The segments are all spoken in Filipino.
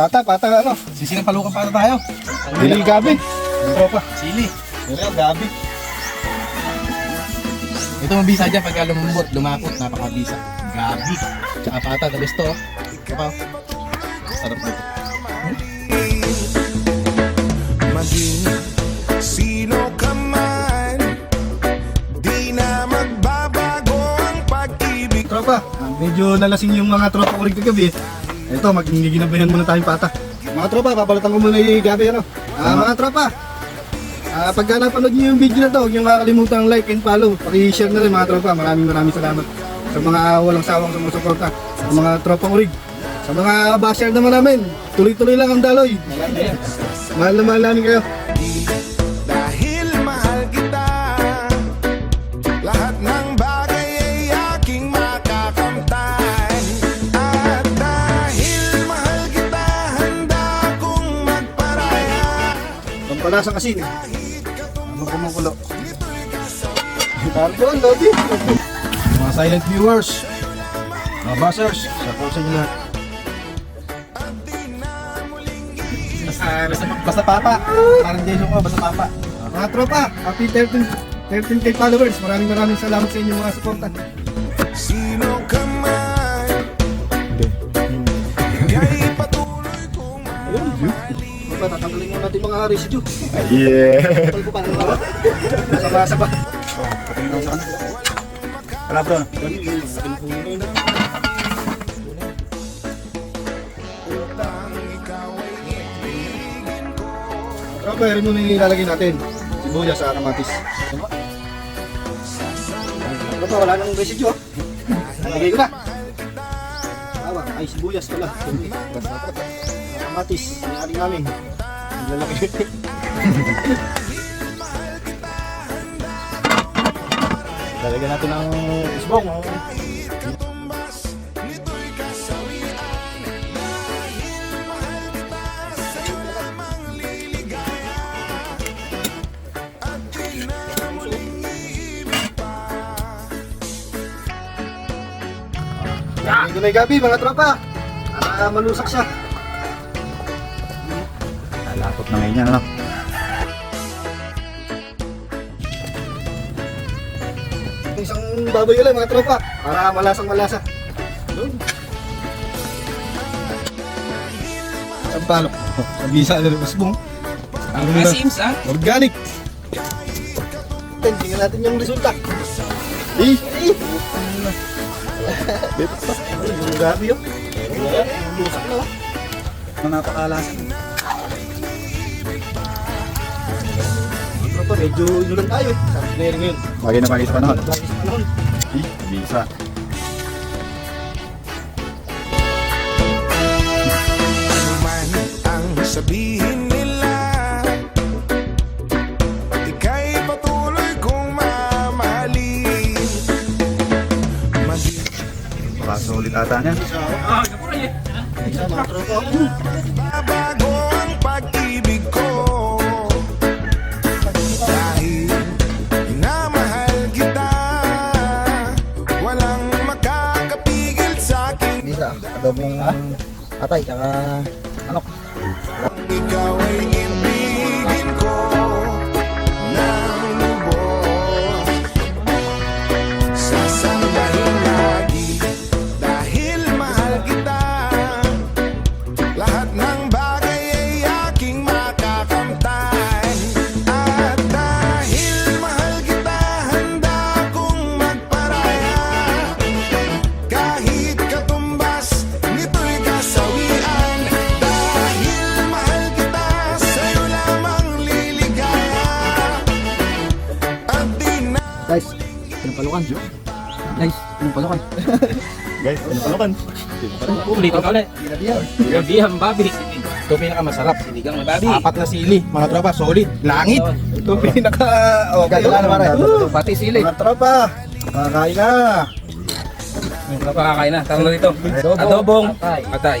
Pata, pata ano? Sisilang palukan para tayo. Dili gabi. Tropa. Sili. Dili gabi. Ito mabisa dyan pagka lumambot, lumapot, napakabisa. Gabi. Tsaka pata, the best to. oh. Sarap dito. maging sino ka man Di na magbabago ang pag-ibig Tropa, medyo nalasing yung mga tropa ko rin kagabi. Ito, magiginabayan muna tayong pata. Mga tropa, papalitan ko muna yung gabi ano. Ah, mga tropa, ah, pagka napanood niyo yung video na to, huwag niyo makakalimutan like and follow. Paki-share na rin mga tropa. Maraming maraming salamat sa mga walang sawang sumusuporta. Sa mga tropa ko rin. Sa mga basher naman namin, tuloy-tuloy lang ang daloy. Mahal na mahal namin kayo. Pampalasang asin. Ano kumukulo? Tarpon, Lodi. Mga silent viewers. Mga bashers. Sa po sa inyo lahat. Basta, basta, basta papa. Parang Jason ko, basta papa. Mga tropa, happy 13, 13k followers. Maraming maraming salamat sa inyo mga suporta. Sino mga residue. Yeah. Tol ko pa ng mga. Saba, saba. Wala bro. Tropa, muna yung ilalagay natin. Sibuyas sa kamatis. Tropa, wala nang residue. ah. Lagay ko na. Tawa, ay sibuyas pala. Kamatis, sinari namin. Lalaki. Lalagyan natin ng isbong. Lalagyan ko na gabi mga tropa. Para malusak siya. Lalapot na ngayon yan, ano? Isang baboy ulit mga tropa. Para malasang malasa. Yun. Isang palok. Ang bisa na rin usbong. Ang Mga sims, ah. Organic. Tingnan natin yung resulta. Eh, eh. Yung gabi yun. Yung lusak na. Ano napakalasan? Medyo yun lang tayo. Na yun ngayon. Bagay na bagay sa panahon. Lagi sa panahon. Eh, bisa. man ang sabihin nila Ika'y patuloy kong mamahalin Maging Baka sulit ata niya. Isa mga tropa. bago atay, tsaka manok. Ikaw ay pinapalukan. Guys, pinapalukan. Guys, ano palakan? Ulitin ka ulit. Gabihan babi. Ito pinakamasarap, sinigang na babi. Apat na sili, mga tropa, solid. Langit. Ito pinaka... Oh, wala na, pare. Pati sili. Mga tropa, kakain na. Mga tropa kakain na. Tara na dito. Adobong atay.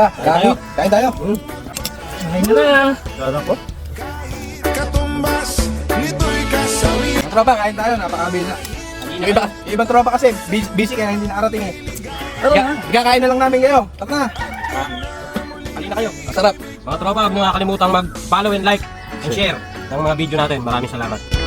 Pa, kain, kain tayo. Kain na na. Nito'y kasawian Mga tropa, kain tayo, napakabila. Yung iba, yung ibang tropa kasi, busy, kaya hindi nakarating eh. Iga, igakain na lang namin kayo. Tara na. Halina kayo. Masarap. Mga tropa, huwag niyo nakakalimutang mag-follow and like and share ng mga video natin. Maraming salamat.